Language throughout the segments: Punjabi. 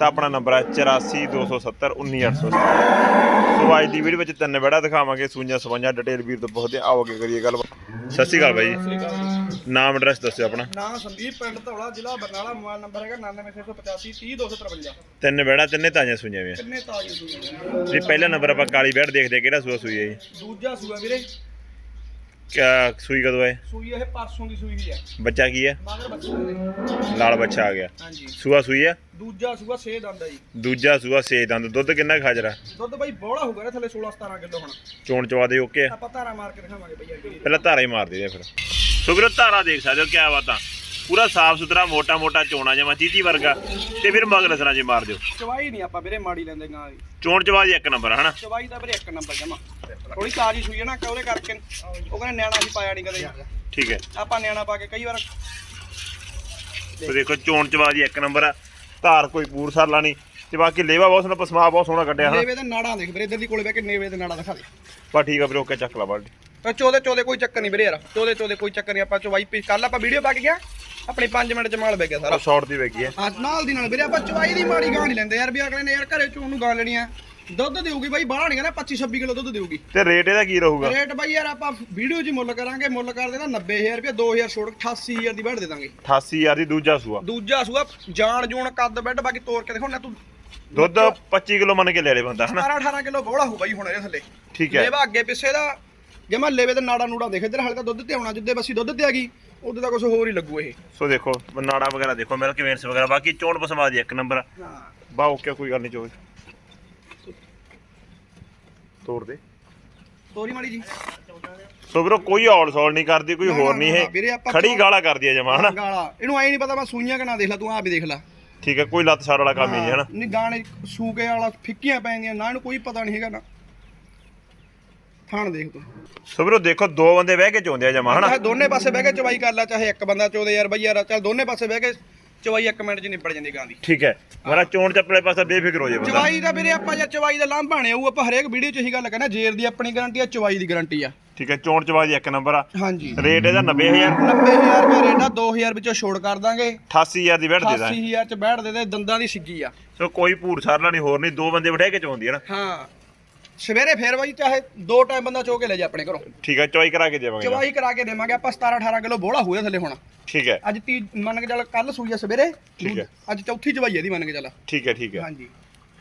ਤਾਂ ਆਪਣਾ ਨੰਬਰ ਹੈ 8427191800 ਸੋ ਅੱਜ ਦੀ ਵੀਡੀਓ ਵਿੱਚ ਤਿੰਨ ਵੜਾ ਦਿਖਾਵਾਂਗੇ ਸੂਈਆਂ ਸਵਾਈਆਂ ਡਿਟੇਲ ਵੀਰ ਤੋਂ ਪੁੱਛਦੇ ਹਾਂ। ਆਓ ਅੱਗੇ ਕਰੀਏ ਗੱਲ ਸਤਿ ਸ਼੍ਰੀ ਅਕਾਲ ਬਾਈ। ਜੀ ਨਾਮ ਐਡਰੈਸ ਦੱਸਿਓ ਆਪਣਾ। ਨਾਮ ਸੰਦੀਪ ਪਿੰਡ ਧੌਲਾ ਜ਼ਿਲ੍ਹਾ ਬਰਨਾਲਾ ਮੋਬਾਈਲ ਨੰਬਰ ਹੈਗਾ 99685 30253 ਤਿੰਨ ਵੜਾ ਤਿੰਨੇ ਤਾਜ਼ੀਆਂ ਸੂਈਆਂ ਵੀ ਕਿੰਨੇ ਤਾਜ਼ੀ ਸੂਏ ਜੀ ਪਹਿਲਾ ਨੰਬਰ ਆਪਾਂ ਕਾਲੀ ਵੜ ਦੇਖਦੇ ਹਾਂ, ਕਿਹੜਾ ਸੂਆ ਸੂਈ ਹੈ ਜੀ? ਦੂਜਾ ਸੂਆ ਵੀਰੇ ਕਿਆ ਸੂਈ ਕਦੋਂ ਹੈ ਸੂਈ ਇਹ ਪਰਸੋਂ ਦੀ ਸੂਈ ਹੀ। ਹੈ ਬੱਚਾ ਕੀ ਹੈ? ਮਗਰ ਬੱਚੇ ਦੇ ਲਾਲ ਬੱਚਾ ਆ ਗਿਆ। ਹਾਂਜੀ। ਸੂਆ ਸੂਈ ਆ ਦੂਜਾ ਸੂਆ 6 ਦੰਦ ਹੈ ਜੀ। ਦੂਜਾ ਸੂਆ ਸੇ ਦੰਦ। ਦੁੱਧ ਕਿੰਨਾ ਆ ਦੁੱਧ ਬਾਈ ਬੋਲਾ ਹੋਊਗਾ ਨਾ ਥੱਲੇ 16 17 ਕਿਲੋ ਹੁਣ। ਚੋਣ ਚਵਾ ਦੇ ਓਕੇ? ਆਪਾਂ ਧਾਰਾ ਮਾਰ ਕੇ ਦਿਖਾਵਾਂਗੇ ਬਈ ਪਹਿਲਾਂ ਧਾਰਾ ਹੀ ਮਾਰ ਦੇ ਫਿਰ। ਸੋ ਵੀਰੋ ਧਾਰਾ ਦੇਖ ਸਕਦੇ ਹੋ ਕਿਆ ਬਾਤਾਂ। ਪੂਰਾ ਸਾਫ਼ ਸੁਥਰਾ ਮੋਟਾ ਮੋਟਾ ਚੋਣਾ ਜਮਾ ਚੀਚੀ ਵਰਗਾ। ਤੇ ਫਿਰ ਮਗਰ ਲਸਣਾ ਜੀ ਮਾਰ ਦਿਓ। ਚਵਾਈ ਨਹੀਂ ਆਪਾਂ ਵੀਰੇ ਮਾੜੀ ਲੈਂਦੇ ਗਾਂ ਦੀ ਚੋਣ ਚਵਾ ਦੀ ਇੱਕ ਨੰਬਰ ਹਨਾ? ਚਵਾਈ ਦਾ ਵੀਰੇ ਇੱਕ ਨੰਬਰ ਜਮਾ। ਥੋੜੀ ਤਾਜ਼ੀ ਸੂਈ ਹੈ ਨਾ ਉਹਦੇ ਕਰਕੇ। ਉਹ ਕਹਿੰਦੇ ਨਿਆਣਾ ਵੀ ਪਾਇਆ ਨਹੀਂ ਕਦੇ। ਠੀਕ ਹੈ। ਆਪਾਂ ਨਿਆਣਾ ਪਾ ਕੇ ਕਈ ਵਾਰ ਸੋ ਦੇਖੋ ਚੋਣ ਚਵਾ ਦੀ ਇੱਕ ਨੰਬਰ ਆ। ਧਾਰ ਕੋਈ ਪੂਰ ਸਰਲਾ ਨਹੀਂ। ਤੇ ਬਾਕੀ ਲੇਵਾ ਬਹੁਤ ਸੋਹਣਾ ਪਸਮਾ ਬਹੁਤ ਸੋਹਣਾ ਕੱਢਿਆ ਹਨਾ? ਨੇਵੇ ਦੇ ਨਾੜਾਂ ਦੇਖ ਵੀਰੇ ਇੱਧਰ ਦੀ ਕੋਲੇ ਬਹਿ ਕੇ ਨੇਵੇ ਦੇ ਨਾੜਾਂ ਦਿਖਾ ਦੇ। ਬਾ ਠੀਕ ਆ ਵੀਰੇ ਓਕੇ ਚੱਕ ਲਾ ਬਾਲਟੀ। ਤਾਂ ਚੋਦੇ ਚੋਦੇ ਕੋਈ ਚੱਕਰ ਨਹੀਂ ਵੀਰੇ ਯਾਰ। ਚੋਦੇ ਚੋਦੇ ਕੋਈ ਚੱਕਰ ਨਹੀਂ। ਆਪਾਂ ਚਵਾਈ ਪੀ ਕੱਲ ਆਪਾਂ ਵੀਡੀਓ ਪਾ ਕੇ ਗਿਆ। ਆਪਣੀ 5 ਮਿੰਟ ਚ ਮਾਲ ਵੇ ਗਿਆ ਸਾਰਾ। ਸ਼ਾਰਟ ਦੀ ਵੇਗੀ ਹੈ। ਅੱਜ ਨਾਲ ਦੀ ਨਾਲ ਵੀਰੇ ਆਪਾਂ ਚਵਾਈ ਦੀ ਮਾੜੀ ਗਾਂ ਨਹੀਂ ਲੈਂਦੇ ਯਾਰ ਵੀ ਅਗਲੇ ਨੇ ਯਾਰ ਘਰੇ ਚੋਂ ਨੂੰ ਗਾਂ ਲੈਣੀ ਆ। ਦੁੱਧ ਦੇਊਗੀ ਬਾਈ ਬਾਹਰ ਨਹੀਂ ਕਹਿੰਦਾ 25 26 ਕਿਲੋ ਦੁੱਧ ਦੇਊਗੀ। ਤੇ ਰੇਟ ਇਹਦਾ ਕੀ ਰਹੂਗਾ? ਰੇਟ ਬਾਈ ਯਾਰ ਆਪਾਂ ਵੀਡੀਓ 'ਚ ਹੀ ਮੁੱਲ ਕਰਾਂਗੇ ਮੁੱਲ ਕਰ ਦੇਣਾ 90000 ਰੁਪਏ 2000 ਛੋੜ 88000 ਦੀ ਬੈਠ ਦੇ ਦਾਂਗੇ। 88000 ਦੀ ਦੂਜਾ ਸੂਆ। ਦੂਜਾ ਸੂਆ ਜਾਣ ਜੂਣ ਕੱਦ ਬੈੱਡ ਬਾਕੀ ਤੋੜ ਕੇ ਦੇਖੋ ਨਾ ਤੂੰ ਦੁੱਧ 25 ਕਿਲੋ ਮੰਨ ਕੇ ਲੈ ਲੈ ਬੰਦਾ ਹਨਾ? 17 18 ਕਿਲੋ ਬੋਲਾ ਹੋ ਬਾਈ ਹੁਣ ਇਹਦੇ ਥੱਲੇ। ਠੀਕ ਹੈ। ਲੇਵਾ ਅੱਗੇ ਪਿੱਛੇ ਦਾ ਜੇ ਮੈਂ ਲੇਵੇ ਤੇ ਨਾੜਾ ਨੂੜਾ ਦੇਖ ਇੱਧਰ ਹਲਕਾ ਦੁੱਧ ਤੇ ਆਉਣਾ ਜਿੱਦੇ ਬਸੀ ਦੁੱਧ ਤੇ ਆ ਗਈ ਉਦੋਂ ਤਾਂ ਕੁਝ ਹੋਰ ਹੀ ਲੱਗੂ ਇਹ। ਸੋ ਦੇਖੋ ਨਾੜਾ ਵਗੈਰਾ ਦੇਖੋ ਮਿਲਕ ਵੇਨਸ ਵਗੈਰਾ ਬਾਕੀ ਚੋਣ ਪਸਮਾ ਦੀ ਇੱਕ ਨੰਬਰ। ਹਾਂ। ਬਾ ਓਕੇ ਕੋਈ ਗੱਲ ਨਹੀਂ ਚੋਈ ਤੋੜ ਦੇ। ਤੋਰੀ ਮਾੜੀ ਜੀ। ਸੋ ਵੀਰੋ ਕੋਈ ਔਲ ਸੌਲ ਨਹੀਂ ਕਰਦੀ ਕੋਈ ਨਾ, ਹੋਰ ਨਾ, ਨਹੀਂ ਨਾ, ਵੀਰੇ ਇਹ ਆਪਾਂ ਖੜੀ ਚੋਣ- ਗਾਲਾ ਕਰਦੀ ਹੈ ਜਮਾ ਹਨਾ? ਗਾਲਾ। ਇਹਨੂੰ ਐ ਨਹੀਂ ਪਤਾ ਮੈਂ ਸੂਈਆਂ ਕਿ ਨਾ ਦੇਖ ਲੈ ਤੂੰ ਆਪ ਹੀ ਦੇਖ ਲੈ। ਠੀਕ ਹੈ ਕੋਈ ਲੱਤ ਸਾੜ ਵਾਲਾ ਕੰਮ ਹੀ ਨਹੀਂ ਹਨਾ? ਨਹੀਂ ਗਾਣੇ ਸੂਕੇ ਵਾਲਾ ਫਿੱਕੀਆਂ ਪੈਂਦੀਆਂ ਨਾ ਇਹਨੂੰ ਕੋਈ ਪਤਾ ਨਹੀਂ ਹੈਗਾ ਨਾ। ਥਾਣ ਦੇਖ ਤੂੰ। ਸੋ ਵੀਰੋ ਦੇਖੋ ਦੋ ਬੰਦੇ ਬਹਿ ਕੇ ਚੋਂਦੇ ਆ ਜਮਾ ਹਨਾ? ਚਾਹੇ ਦੋਨੇ ਪਾਸੇ ਬਹਿ ਕੇ ਚਵਾਈ ਕਰ ਲੈ ਚਾਹੇ ਇੱਕ ਬੰਦਾ ਚੋਦੇ ਯਾਰ ਬਈ ਯਾਰ ਚੱਲ ਦੋਨੇ ਪਾਸੇ ਬਹਿ ਕੇ ਚਵਾਈ ਇੱਕ ਮਿੰਟ 'ਚ ਨਿਬੜ ਜਾਂਦੀ ਗਾਂ ਦੀ। ਠੀਕ ਹੈ। ਮੇਰਾ ਚੋਣ ਚੱਪਲੇ ਪਾਸਾ ਬੇਫਿਕਰ ਹੋ ਜੇ ਬੰਦਾ। ਚਵਾਈ ਦਾ ਵੀਰੇ ਆਪਾਂ ਜਾਂ ਚਵਾਈ ਦਾ ਲਾਂਭਾਣੇ ਆਊ ਆਪਾਂ ਹਰੇਕ ਵੀਡੀਓ 'ਚ ਇਹੀ ਗੱਲ ਕਹਿੰਦੇ ਜੇਰ ਦੀ ਆਪਣੀ ਗਾਰੰਟੀ ਆ ਚਵਾਈ ਦੀ ਗਾਰੰਟੀ ਆ। ਠੀਕ ਹੈ ਚੋਣ ਚਵਾ ਦੀ ਇੱਕ ਨੰਬਰ ਆ। ਹਾਂਜੀ। ਰੇਟ ਇਹਦਾ 90000 90000 ਰੁਪਏ ਰੇਟ ਆ 2000 ਵਿੱਚੋਂ ਛੋੜ ਕਰ ਦਾਂਗੇ। 88000 ਦੀ ਬੈਠ ਦੇ ਦਾਂ 80000 ਚ ਬੈਠ ਦੇ ਦੇ ਦੰਦਾਂ ਦੀ ਸਿੱਗੀ ਆ। ਸੋ ਕੋਈ ਭੂਰ ਸਾਰਲਾ ਨਹੀਂ ਹੋਰ ਨਹੀਂ ਦੋ ਬੰਦੇ ਬਿਠਾ ਕੇ ਚੋਂਦੀ ਹੈ ਨਾ। ਹਾਂ। ਸਵੇਰੇ ਫੇਰ ਬਾਈ ਚਾਹੇ ਦੋ ਟਾਈਮ ਬੰਦਾ ਚੋ ਕੇ ਲੈ ਜਾ ਆਪਣੇ ਘਰੋਂ। ਠੀਕ ਹੈ ਚੋਈ ਕਰਾ ਕੇ ਦੇਵਾਂਗੇ ਨਾ। ਚਵਾਈ ਕਰਾ ਕੇ ਦੇਵਾਂਗੇ ਆਪਾਂ 17 18 ਕਿਲੋ ਬੋਲਾ ਹੋਇਆ ਥੱਲੇ ਹੁਣ। ਠੀਕ ਹੈ। ਅੱਜ ਤੀ ਮੰਨ ਕੇ ਚੱਲ ਕੱਲ ਸੂਈ ਆ ਸਵੇਰੇ ਠੀਕ ਹੈ। ਅੱਜ ਚੌਥੀ ਚਵਾਈ ਇਹਦੀ ਮੰਨ ਕੇ ਚੱਲ। ਠੀਕ ਹੈ ਠੀਕ ਹੈ। ਹਾਂਜੀ।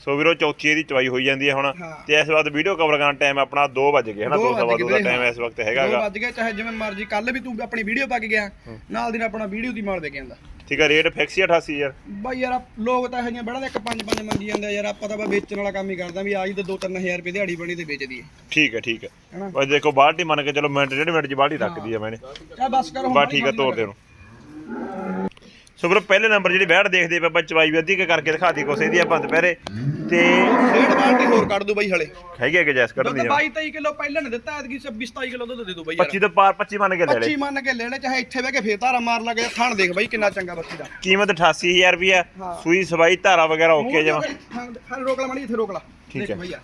ਸੋ ਵੀਰੋ ਚੌਥੀ ਇਹਦੀ ਚਵਾਈ ਹੋਈ ਜਾਂਦੀ ਹੈ ਹੁਣ। ਹਾਂ। ਤੇ ਇਸ ਵਕਤ ਵੀਡੀਓ ਕਵਰ ਕਰਨ ਟਾਈਮ ਆਪਣਾ 2 ਵਜ ਗਏ ਹਨਾ? ਦੋ 2 ਸਵਾ ਵੱਜ 2 ਗਏ ਦਾ ਵੀਰੇ, ਟਾਈਮ। ਇਸ ਵਕਤ ਦੋ ਹੈਗਾਗਾ ਵੱਜ ਗਏ ਚਾਹੇ ਜਿਵੇਂ ਮਰਜ਼ੀ ਕੱਲ ਵੀ ਤੂੰ ਆਪਣੀ ਵੀਡੀਓ ਪਾ ਕੇ ਗਿਆ ਨਾਲ ਦੀ ਨਾਲ ਆਪਣਾ ਵੀਡੀਓ ਦੀ ਮਾਲ ਦੇ ਕੇ ਆਂਦਾ। ਠੀਕ ਹੈ ਰੇਟ ਫਿਕਸ ਹੀ 88000 ਬਾਈ ਯਾਰ ਲੋਕ ਤਾਂ ਇਹੋ ਜਿਹੀਆਂ ਬੜਾ ਇੱਕ ਪੰਜ ਪੰਜ ਮੰਗੀ ਜਾਂਦੇ ਆ ਯਾਰ ਆਪਾਂ ਤਾਂ ਬਸ ਵੇਚਣ ਵਾਲਾ ਕੰਮ ਹੀ ਕਰਦਾ ਵੀ ਆਜ ਤਾਂ 2-3000 ਰੁਪਏ ਦਿਹਾੜੀ ਬਣੀ ਤੇ ਵੇਚ ਦਈਏ ਠੀਕ ਹੈ ਠੀਕ ਹੈ ਹਨਾ? ਬਸ ਦੇਖੋ ਬਾਲਟੀ ਮੰਨ ਕੇ ਚਲੋ ਮਿੰਟ ਡੇਢ ਮਿੰਟ ਦੀ ਬਾਲਟੀ ਰੱਖਦੀ ਆ ਮੈਨੇ। ਚਾ ਬਸ ਕਰ ਹੁਣ ਬਸ ਠੀਕ ਹੈ ਤੋੜ ਦੇ ਨੂੰ ਸੋ ਵੀਰੋ ਪਹਿਲੇ ਨੰਬਰ ਜਿਹੜੀ ਬੈਠ ਦੇਖਦੇ ਪਏ ਆਪਾਂ ਚਵਾਈ ਵੀ ਅੱਧੀ ਕੁ ਕਰਕੇ ਦਿਖਾਤੀ ਕੁਛ ਇਹਦੀ ਆਪਾਂ ਦੁਪਹਿਰੇ। ਤੇ ਡੇਢ ਬਾਲਟੀ ਹੋਰ ਕੱਢ ਦੂ ਬਾਈ ਹਲੇ। ਹੈਗੀ ਹੈ ਕਿ ਜੈਸ ਦੁੱਧ ਕੱਢਣੀ ਆ? 22 23 ਕਿਲੋ ਪਹਿਲਾਂ ਨੇ ਦਿੱਤਾ ਐਤਕੀ 26 27 ਕਿਲੋ ਦੁੱਧ ਦੇ ਦੂ ਬਾਈ ਯਾਰ। 25 ਤੋਂ ਪਾਰ 25 ਮੰਨ ਕੇ ਲੈ ਲੈ। 25 ਮੰਨ ਕੇ ਲੈਣੇ ਚਾਹੇ ਇੱਥੇ ਬਹਿ ਕੇ ਫੇਰ ਧਾਰਾ ਮਾਰ ਲੱਗੇ ਥਣ ਦੇਖ ਬਾਈ ਕਿੰਨਾ ਚੰਗਾ ਬੱਚੀ ਦਾ। ਕੀਮਤ 88000 ਰੁਪਿਆ ਹਾਂ। ਸੂਈ ਸਵਾਈ ਧਾਰਾ ਵਗੈਰਾ ਓਕੇ ਜਮਾ। ਹਾਂ ਰੋਕ ਲਾ ਮਾੜੀ ਇੱਥੇ ਰੋਕ ਲਾ। ਠੀਕ ਹੈ। ਬਾਈ ਯਾਰ।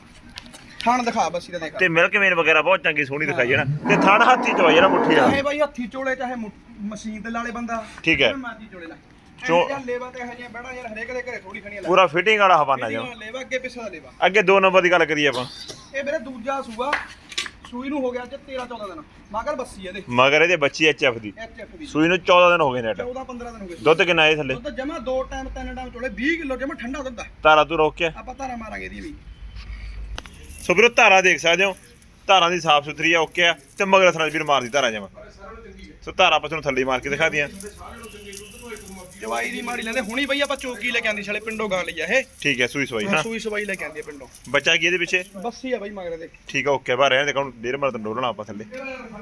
ਥਣ ਦਿਖਾ ਬੱਸੀ ਦਾ ਦੇਖ ਤੇ ਮਿਲਕ ਮੇਨ ਵਗੈਰਾ ਬਹੁਤ ਚੰਗੀ ਸੋਹਣੀ ਦਿਖਾਈ ਹੈ ਨਾ। ਤੇ ਥਣ ਹਾਥੀ ਚਵਾਈ ਹੈ ਨਾ ਮੁੱਠੀ ਆ ਚਾਹੇ ਬਾਈ ਹੱਥੀ ਚੋਲੇ ਚਾਹੇ ਮਸ਼ੀਨ ਤੇ ਲਾਲੇ ਬੰਦਾ। ਠੀਕ ਹੈ। ਜਿਵੇਂ ਮਰਜ਼ੀ ਚੋਲੇ ਲਾ। ਚੋ- ਚੋ ਲੇਵਾ ਤੇ ਇਹ ਜਿਹਾ ਬੜਾ ਯਾਰ ਹਰੇਕ ਦੇ ਘਰੇ ਥੋੜੀ ਖਣੀਆਂ ਪੂਰਾ ਫਿਟਿੰਗ ਵਾਲਾ ਹਵਾਨਾ ਨਾਲ ਲੇਵਾ ਅੱਗੇ ਪਿੱਛੇ ਦਾ ਲੇਵਾ। ਅੱਗੇ ਦੋ ਨੰਬਰ ਦੀ ਗੱਲ ਕਰੀਏ ਆਪਾਂ। ਇਹ ਮੇਰੇ ਦੂਜਾ ਸੂਆ ਸੂਈ ਨੂੰ ਹੋ ਗਿਆ ਅੱਜ 13 14 ਦਿਨ। ਮਗਰ ਬੱਸੀ ਇਹਦੇ। ਮਗਰ ਇਹਦੇ ਬੱਚੀ ਐਚਐਫ ਦੀ। ਸੂਈ ਨੂੰ 14 ਦਿਨ ਹੋ ਗਏ ਨੈਟ 14 15 ਦਿਨ ਹੋ ਗਏ। ਦੁੱਧ ਕਿੰਨਾ ਇਹ ਥੱਲੇ? ਦੁੱਧ ਜਮਾ ਦੋ ਟਾਈਮ ਤਿੰਨ ਟਾਈਮ ਚੋਲੇ। 20 ਕਿਲੋ ਜਮਾ ਠੰਡਾ ਦੁੱਧ ਧਾਰਾ ਤੂੰ ਰੋਕਿਆ ਆਪਾਂ ਧਾਰਾ ਮਾਰਾਂਗੇ ਇਹਦੀ ਵੀ। ਸੋ ਵੀਰੋ, ਧਾਰਾ ਦੇਖ ਸਕਦੇ ਹੋ। ਧਾਰਾਂ ਦੀ ਸਾਫ਼ ਸੁਥਰੀ ਆ, ਓਕੇ ਆ। ਤੇ ਮਗਰ ਥਣਾ ਵੀਰ ਮਾਰਦੀ ਧਾਰਾ ਜਮਾ। ਸੋ ਧਾਰਾ ਆਪਾਂ ਤੁਹਾਨੂੰ ਥੱਲੇ ਮਾਰ ਕੇ ਦਿਖਾ ਦਿਆਂ ਜਵਾਈ ਦੀ ਮਾੜੀ ਲੈਂਦੇ ਹੁਣੀ ਬਈ ਆਪਾਂ ਚੌਕੀ ਲੈ ਕੇ ਆਂਦੀ ਛਲੇ ਪਿੰਡੋਂ ਗਾ ਲਈ ਆ ਇਹ। ਠੀਕ ਹੈ ਸੂਈ ਸਵਾਈ ਹਾਂ ਸੂਈ ਸਵਾਈ ਲੈ ਕੇ ਆਂਦੀ ਆ ਪਿੰਡੋਂ। ਬੱਚਾ ਕੀ ਇਹਦੇ ਪਿੱਛੇ? ਬੱਸੀ ਆ ਬਈ ਮਗਰ ਦੇ ਠੀਕ ਆ ਓਕੇ ਬਾ ਰਹਿਣ ਦੇ ਡੇਰ ਮਰ ਡੋਲਣਾ ਆਪਾਂ ਥੱਲੇ।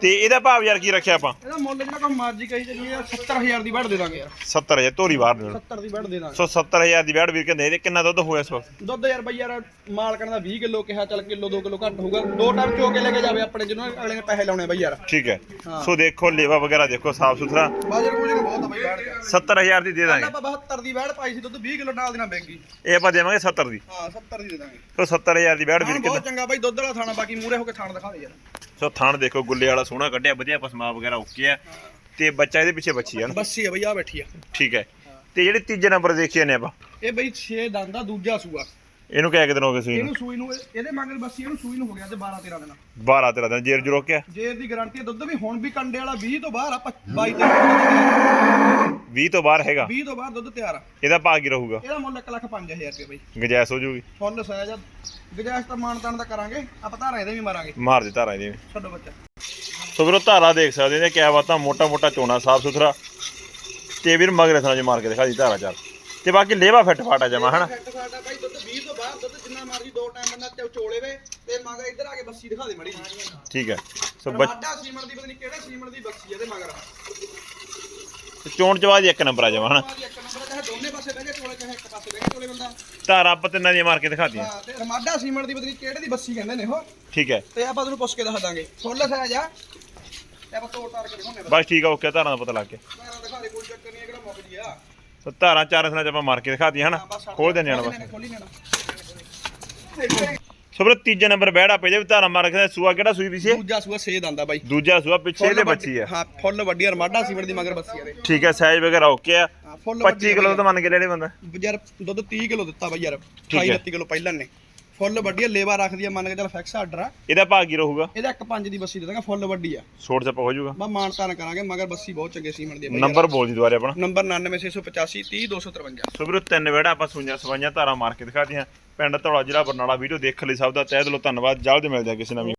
ਤੇ ਇਹਦਾ ਭਾਵ ਯਾਰ ਕੀ ਰੱਖਿਆ ਆਪਾਂ? ਇਹਦਾ ਮੁੱਲ ਜਿਹੜਾ ਕੋਈ ਮਰਜ਼ੀ ਕਹੀ ਚੱਲੀਏ ਯਾਰ 70000 ਦੀ ਵੜ ਦੇ ਦਾਂਗੇ ਯਾਰ। 70000 ਧੋਰੀ ਬਾਹਰ ਨੂੰ 70 ਦੀ ਵੜ ਦੇ ਦਾਂਗੇ। ਸੋ 70000 ਦੀ ਬੈੜ ਵੀਰ ਕਹਿੰਦੇ ਇਹਦੇ ਕਿੰਨਾ ਦੁੱਧ ਹੋਇਆ ਇਸ ਵਕਤ? ਦੁੱਧ ਯਾਰ ਬਈ ਯਾਰ ਮਾਲਕਣ ਦਾ 20 ਕਿਲੋ ਕਿਹਾ ਚੱਲ ਕਿਲੋ 2 ਕਿਲੋ ਘੱਟ ਹੋਊਗਾ। ਦੋ ਟਾਈਮ ਚੋ ਕੇ ਲੈ ਕੇ ਜਾਵੇ ਆਪਣੇ ਜਿਹਨੂੰ ਅਗਲੇ ਨੇ ਪੈਸੇ ਲਾਉਣੇ ਬਈ ਯਾਰ। ਠੀਕ ਹੈ। ਹਾਂ। ਸੋ ਦੇਖੋ ਲੇਵਾ ਵਗੈਰਾ ਦੇਖੋ ਸਾਫ਼ ਸੁਥਰਾ ਬਾਜਰ ਬੂਜਰ ਬਹੁਤ ਆ ਬਈ ਬੈਠ ਕੇ। 70000 ਦੀ ਦੇ ਕੱਲ ਦਾਂਗੇ। ਆਪਾਂ 72 ਦੀ ਵੈੜ ਪਾਈ ਸੀ ਦੁੱਧ 20 ਕਿਲੋ ਨਾਲ ਦੀ ਬੈਂਗੀ ਇਹ ਆਪਾਂ ਦੇਵਾਂਗੇ 70 ਦੀ। ਹਾਂ 70 ਦੀ ਦੇ ਦਾਂਗੇ। ਸੋ 70000 ਦੀ ਬੈੜ ਵੀਰ ਬਹੁਤ ਚੰਗਾ ਬਾਈ ਦੁੱਧ ਵਾਲਾ ਥਾਣਾ ਬਾਕੀ ਮੂਰੇ ਹੋ ਕੇ ਥਾਣ ਦਿਖਾ ਦੇ ਯਾਰ। ਸੋ ਥਣ ਦੇਖੋ ਗੁੱਲੇ ਵਾਲਾ ਸੋਹਣਾ ਕੱਢਿਆ ਵਧੀਆ ਪਸਮਾ ਵਗੈਰਾ ਓਕੇ ਆ। ਤੇ ਬੱਚਾ ਇਹਦੇ ਪਿੱਛੇ ਬੱਚੀ ਆ ਨਾ? ਬੱਸੀ ਆ ਬਈ ਆ ਬੈਠੀ ਆ। ਠੀਕ ਹੈ। ਤੇ ਜਿਹੜੇ ਤੀਜੇ ਨੰਬਰ ਦੇਖੀਏ ਨੇ ਆਪਾਂ? ਇਹ ਬਈ 6 ਦੰਦ ਦਾ ਦੂਜਾ ਸੂਆ। ਇਹਨੂੰ ਕਿਹ ਦਿਨ ਹੋ ਗਏ ਸੀ ਇਹਨੂੰ ਸੂਈ ਨੂੰ ਇਹਦੇ ਮਗਰ ਬੱਸੀ ਇਹਨੂੰ ਸੂਈ ਨੂੰ ਹੋ ਗਿਆ ਤੇ 12 13 ਦਿਨ। 12 13 ਦਿਨ ਜੇਰ ਜੁਰੋ ਕੇ ਜੇਰ ਦੀ ਗਾਰੰਟੀ ਦੁੱਧ ਵੀ ਹੁਣ ਵੀ ਕੰਡੇ ਵਾਲਾ 20 ਤੋਂ ਬਾਹਰ ਆ 22 ਤੇ 20 ਤੋਂ ਬਾਹਰ ਹੈਗਾ? 20 ਤੋਂ ਬਾਹਰ ਦੁੱਧ ਤਿਆਰ ਆ। ਇਹਦਾ ਭਾਅ ਕੀ ਰਹੂਗਾ? ਇਹਦਾ ਮੁੱਲ 1 ਲੱਖ 5000 ਰੁਪਏ ਬਈ। ਗਜੈਸ ਹੋ ਜੂਗੀ ਫੁੱਲ ਸਾਇਜ਼ ਆ। ਗਜਾਇਸ਼ ਤਾਂ ਮਾਨ ਤਾਨ ਦਾ ਕਰਾਂਗੇ ਆਪਾਂ ਧਾਰਾਂ ਇਹਦੇ ਵੀ ਮਾਰਾਂਗੇ। ਮਾਰ ਦੇ ਧਾਰਾਂ ਇਹਦੀ ਛੱਡੋ ਬੱਚਾ। ਸੋ ਵੀਰੋ ਧਾਰਾ ਦੇਖ ਸਕਦੇ ਨੇ ਕਿਆ ਬਾਤਾਂ ਮੋਟਾ ਮੋਟਾ ਚੋਣਾ ਸਾਫ਼ ਸੁਥਰਾ। ਤੇ ਵੀਰ ਮਗਰੇ ਥਾਂ ਚ ਮਾਰ ਕੇ ਦਿਖਾ ਦੀ ਧਾਰਾ ਚਾਰ। ਤੇ ਬਾਕੀ ਲੇਵਾ ਫਿੱਟ ਫਾਟਾ ਜਮਾ ਹਨਾ? ਤੋਂ ਬਾਹਰ ਦੁੱਧ ਜਿੰਨਾ ਮਰਜ਼ੀ ਦੋ ਟਾਈਮ ਬੰਦਾ ਤੇ ਚੋਲੇ ਵੇ ਤੇ ਮਗਰ ਇੱਧਰ ਆ ਕੇ ਬੱਸੀ ਦਿਖਾ ਦੇ ਮੜੀ ਠੀਕ ਹੈ। ਸੋ ਬੱਚ- ਰਮਾਡਾ ਸੀਮਣ ਦੀ ਪਤਾ ਨਹੀਂ ਕਿਹੜੇ ਸੀਮਣ ਦੀ ਬੱਸੀ ਇਹਦੇ ਮਗਰ। ਤੇ ਚੋਣ ਚਵਾ ਦੀ ਇੱਕ ਨੰਬਰ ਆ ਜਮਾ ਹਨਾ? ਆਹ ਇੱਕ ਨੰਬਰ ਚਾਹੇ ਦੋਨੇ ਪਾਸੇ ਬਹਿ ਕੇ ਚੋਲੇ ਚਾਹੇ ਇੱਕ ਪਾਸੇ ਬਹਿ ਕੇ ਚੋਲੇ ਬੰਦਾ। ਧਾਰਾ ਆਪਾਂ ਤਿੰਨਾਂ ਦੀਆਂ ਮਾਰ ਕੇ ਦਿਖਾਤੀਆਂ। ਹਾਂ ਤੇ ਰਮਾਡਾ ਸੀਮਣ ਦੀ ਪਤਾ ਨਹੀਂ ਕਿਹੜੇ ਦੀ ਬੱਸੀ ਕਹਿੰਦੇ ਨੇ ਉਹ। ਠੀਕ ਹੈ। ਤੇ ਆਪਾਂ ਤੁਹਾਨੂੰ ਪੁੱਛ ਕੇ ਦੱਸ ਦਾਂਗੇ। ਫੁੱਲ ਸਾਇਜ਼ ਆ। ਤੇ ਆਪਾਂ ਤੋੜ ਤਾਰ ਕੇ ਦਿਖਾਉਂਦੇ ਬਸ ਠੀਕ ਆ ਓਕੇ ਧਾਰਾਂ ਦਾ ਪਤਾ ਲੱਗ ਗਿਆ। ਮੈਂ ਦਿਖਾ ਦੇ ਕੋਈ ਚੱਕਰ ਨਹੀਂ ਕਿਹੜਾ ਮੁੱਕ ਜੀ ਆ। ਸੋ ਧਾਰਾਂ ਚਾਰ ਥਾਂ ਚ ਆਪਾਂ ਮਾਰ ਕੇ ਦਿਖਾਤੀਆਂ ਹਨਾ? ਖੋਲ ਦੇ। ਨਿਆਣਾ ਬਸ। ਖੋਲੀ ਲੈਣਾ। ਸੋ ਵੀਰੋ ਤੀਜੇ ਨੰਬਰ ਬਹਿੜਾ ਪਈ ਜੇ ਵੀ ਧਾਰਾਂ ਮਾਰ ਕੇ ਸੂਆ ਕਿਹੜਾ ਸੂਈ ਵੀ ਸੀ? ਦੂਜਾ ਸੂਆ ਸੇਦ ਆਂਦਾ ਬਾਈ। ਦੂਜਾ ਸੂਆ ਪਿੱਛੇ ਇਹਦੇ ਬੱਚੀ ਆ। ਹਾਂ ਫੁੱਲ ਵੱਡੀ ਰਮਾਡਾ ਸੀਮਣ ਦੀ ਮਗਰ ਬੱਸੀ ਆ ਦੇ। ਠੀਕ ਹੈ ਸਾਈਜ਼ ਵਗੈਰਾ ਓਕੇ ਆ। ਹਾਂ ਫੁੱਲ 25 ਕਿਲੋ ਤਾਂ ਮੰਨ ਕੇ ਲੈਣੇ ਬੰਦਾ। ਯਾਰ ਦੁੱਧ 30 ਕਿਲੋ ਦਿੱਤਾ ਬਾਈ ਯਾਰ 28 ਹੈ। 29 ਕਿਲੋ ਪਹਿਲਾਂ ਨੇ। ਫੁੱਲ ਵੱਡੀ ਆ ਲੇਵਾ ਰੱਖਦੀ ਆ ਮੰਨ ਕੇ ਚੱਲ ਫਿਕਸ ਆਰਡਰ ਆ। ਇਹਦਾ ਭਾਅ ਕੀ ਰਹੂਗਾ? ਇਹਦਾ ਇੱਕ ਪੰਜ ਦੀ ਬੱਸੀ ਦੇ ਦਾਂਗਾ ਫੁੱਲ ਵੱਡੀ ਆ। ਛੋੜ ਚੱਪ ਹੋ ਜਾਊਗਾ। ਬਾ ਮਾਨ ਤਾਨ ਕਰਾਂਗੇ ਮਗਰ ਬੱਸੀ ਬਹੁਤ ਚੰਗੇ ਸੀਮਣ ਦੀ ਨੰਬਰ ਬੋਲ ਦੀ ਦੁਆਰੇ ਆਪਣਾ। ਨੰਬਰ 99685 30253 ਸੋ ਵੀਰੋ ਤਿੰਨ ਵੇੜਾ ਆਪਾਂ ਸੂਈਆਂ ਸਵਾਈਆਂ ਧਾਰਾਂ ਮਾਰ ਕੇ ਦਿਖਾਤੀਆਂ ਪਿੰਡ ਧੌਲਾ ਜ਼ਿਲ੍ਹਾ ਬਰਨਾਲਾ, ਵੀਡੀਓ ਦੇਖਣ ਲਈ ਸਭ ਦਾ ਤਹਿ ਦਿਲੋਂ ਧੰਨਵਾਦ। ਜਲਦ ਮਿਲਦੇ ਆ ਕਿਸੇ ਨਵੀਂ